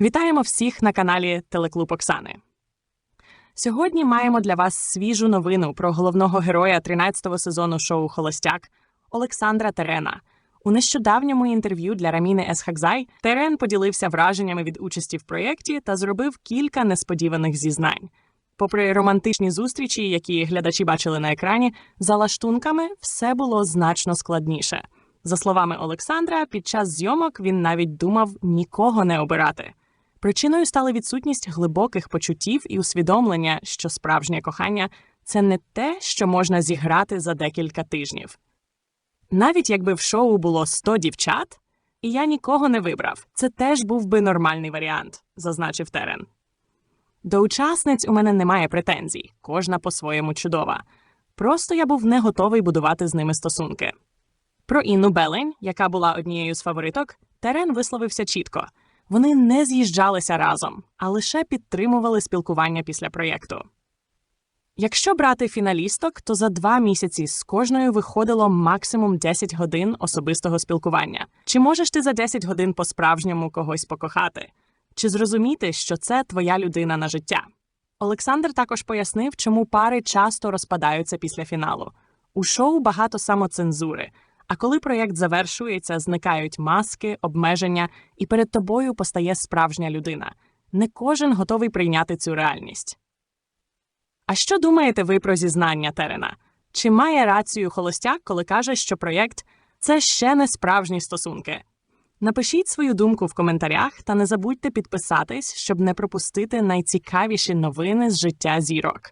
Вітаємо всіх на каналі Телеклуб Оксани. Сьогодні маємо для вас свіжу новину про головного героя 13-го сезону шоу Холостяк Олександра Терена. У нещодавньому інтерв'ю для Раміни Есхакзай Терен поділився враженнями від участі в проєкті та зробив кілька несподіваних зізнань. Попри романтичні зустрічі, які глядачі бачили на екрані, за лаштунками все було значно складніше. За словами Олександра, під час зйомок він навіть думав нікого не обирати. Причиною стала відсутність глибоких почуттів і усвідомлення, що справжнє кохання це не те, що можна зіграти за декілька тижнів. Навіть якби в шоу було 100 дівчат, і я нікого не вибрав, це теж був би нормальний варіант, зазначив Терен. До учасниць у мене немає претензій, кожна по-своєму чудова. Просто я був не готовий будувати з ними стосунки. Про Інну Белень, яка була однією з фавориток, Терен висловився чітко. Вони не з'їжджалися разом, а лише підтримували спілкування після проєкту. Якщо брати фіналісток, то за два місяці з кожною виходило максимум 10 годин особистого спілкування. Чи можеш ти за 10 годин по-справжньому когось покохати? Чи зрозуміти, що це твоя людина на життя? Олександр також пояснив, чому пари часто розпадаються після фіналу. У шоу багато самоцензури. А коли проєкт завершується, зникають маски, обмеження, і перед тобою постає справжня людина. Не кожен готовий прийняти цю реальність. А що думаєте ви про зізнання Терена? Чи має рацію холостяк, коли каже, що проєкт це ще не справжні стосунки? Напишіть свою думку в коментарях та не забудьте підписатись, щоб не пропустити найцікавіші новини з життя зірок.